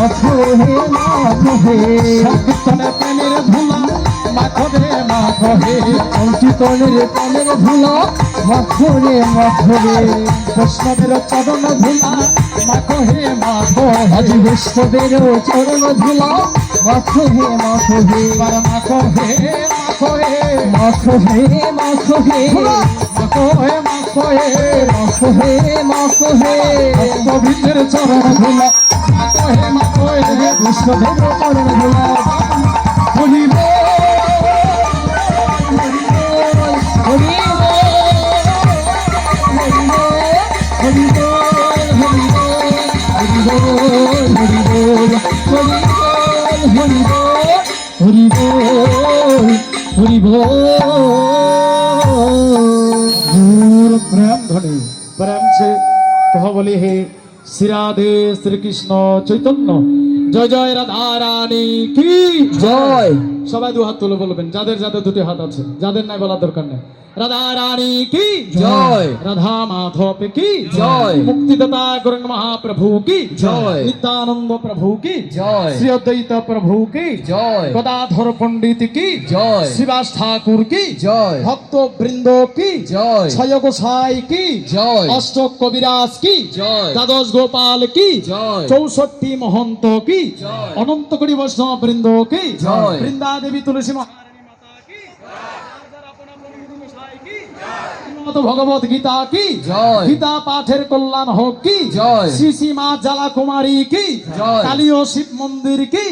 মাখো হে মাখো হে সংকীর্তনে প্রেমের ধুলা মাখো রে মাখো হে অঙ্কিতনের প্রাণের ধুলা মাখো রে মাখো রে বৈষ্ণবের চরণ ধুলা মাখো হে মাখো আজ বৈষ্ণবের চরণ ধুলা মাখো হে মাখো হে। মাখো হে মাখো হে। মাখো হে মাখো হে। মাখো হে মাখো হে। মাখো হে মাখো হে গোবিন্দের চরণ ধুলা মাখো হে। কৃষ্ণ ভেবে পরম গোলাপ হরিব হরি প্রেম ধ্বনি প্রেম সে কহ বলি হে শ্রীরাধে শ্রীকৃষ্ণ চৈতন্য। জয় জয় রাধা রানী কি জয় সবাই দু হাত তুলে বলবেন যাদের যাদের দুটি হাত আছে যাদের নাই বলার দরকার নেই রাধা রানী কি জয় রাধা মাধব কি জয় মুক্তিদাতা গৌরাঙ্গ মহাপ্রভু কি জয় নিত্যানন্দ প্রভু কি জয় শ্রী অদ্বৈত প্রভু কি জয় গদাধর পণ্ডিত কি জয় শিবাস ঠাকুর কি জয় ভক্ত বৃন্দ কি জয় ছয় গোসাই কি জয় অষ্ট কবিরাজ কি জয় দ্বাদশ গোপাল কি জয় চৌষট্টি মহন্ত কি জয়। অনন্ত কোটি বৈষ্ণব বৃন্দ কি জয়। বৃন্দা দেবী তুলসী মহারানী মাতা কি রাজার আপনা প্রভু গুরু গোসাই কি শ্রীমদ ভগবত গীতা কি জয়। গীতা পাঠের কল্যাণ হোক কি জয়। শ্রী শ্রী মা জ্বালা কুমারী কি জয়। কালী ও শিব মন্দির কি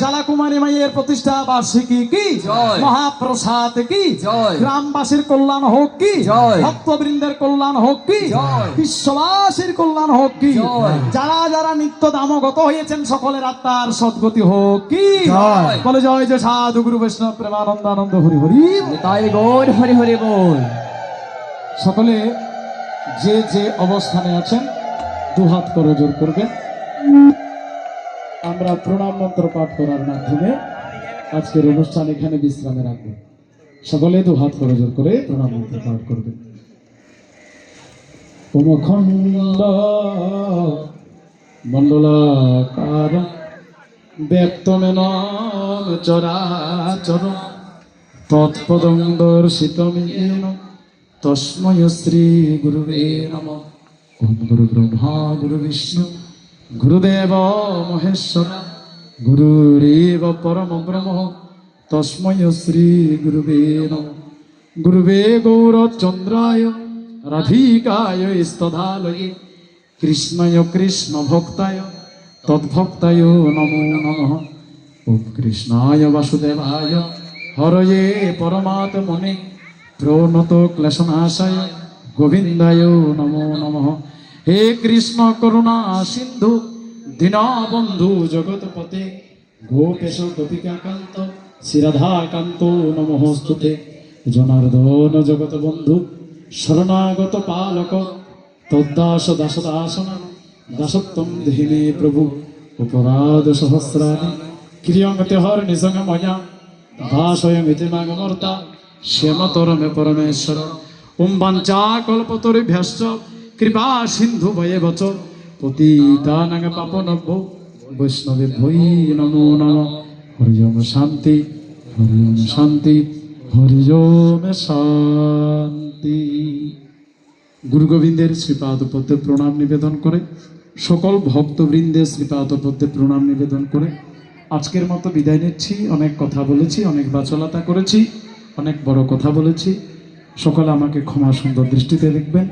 জ্বালা কুমারী মায়ের প্রতিষ্ঠা বার্ষিকী কি জয়। মহাপ্রসাদ কি জয়। গ্রামবাসীর কল্যাণ হোক কি জয়। ভক্তবৃন্দের কল্যাণ হোক কি জয়। বিশ্ববাসীর কল্যাণ হোক কি জয়। যারা যারা নিত্য দামগত হয়েছেন সকলের আত্মার সদ্গতি হোক কি জয়। বলে জয় যে সাধু গুরু বৈষ্ণব প্রেমানন্দ আনন্দ হরি হরি তাই গৌর হরি হরি বল সকলে যে যে অবস্থানে আছেন, দুহাত করে জোর করবেন। আমরা প্রণাম মন্ত্র পাঠ করার মাধ্যমে আজকের অনুষ্ঠান এখানে বিশ্রামে রাখব। সকলে দুহাত করে জোর করে প্রণাম মন্ত্র পাঠ করবেন। ওমখণ্ড মণ্ডলাকার ব্যক্তমেন চরাচর, তৎপদং দর্শিতমেন তস্ময় শ্রী গুরুবে নম ওম গুরু ব্রহ্মা গুরু বিষ্ণু গুরুদেব মহেশ্বর গুরুরেব পরম ব্রহ্ম তস্ময় শ্রী গুরুবে নম গুরুবে গৌরচন্দ্রায় রাধিকায় স্তধালয়ে কৃষ্ণয় কৃষ্ণ ভক্তায় তদ্ভক্তায় নমো নমঃ ওম কৃষ্ণায় বাসুদেবায় হরয়ে পরমাত্মনে প্রণত ক্লেশনাশায় গোবিন্দায় নমো নমঃ। হে কৃষ্ণ করুণা সিন্ধু, দীনবন্ধু জগৎপতে গোপেশ গোপিকাকান্ত, শ্রীরাধাকান্ত নমস্তুতে। জনার্দন জগৎ বন্ধু শরণাগত পালক, তদ্দাস দাস দাসন দাসত্বম ধীনে প্রভু, অপরাধ সহস্রাণি ক্রিয়ঙ্গতে হর নিসঙ্গ ময়া দাসয়মিতি মাগমর্তা। শ্যামতরমে পরমেশ্বর। ওম বাঞ্চা কল্পতরিভ্যশ্চ কৃপা সিন্ধু ভয়ে বচ। পতিতানং পাপনভ্য বৈষ্ণবে ভৈ নমো নম। হরি ওম শান্তি, হরি ওম শান্তি, হরি ওম শান্তি। গুরু গোবিন্দের শ্রীপাদ পদ্মে প্রণাম নিবেদন করে। সকল ভক্তবৃন্দের শ্রীপাদ পদ্মে প্রণাম নিবেদন করে। আজকের মতো বিদায় নিচ্ছি। অনেক কথা বলেছি, অনেক বাচলতা করেছি। অনেক বড় কথা বলেছি। সকলে আমাকে ক্ষমা সুন্দর দৃষ্টিতে দেখবেন।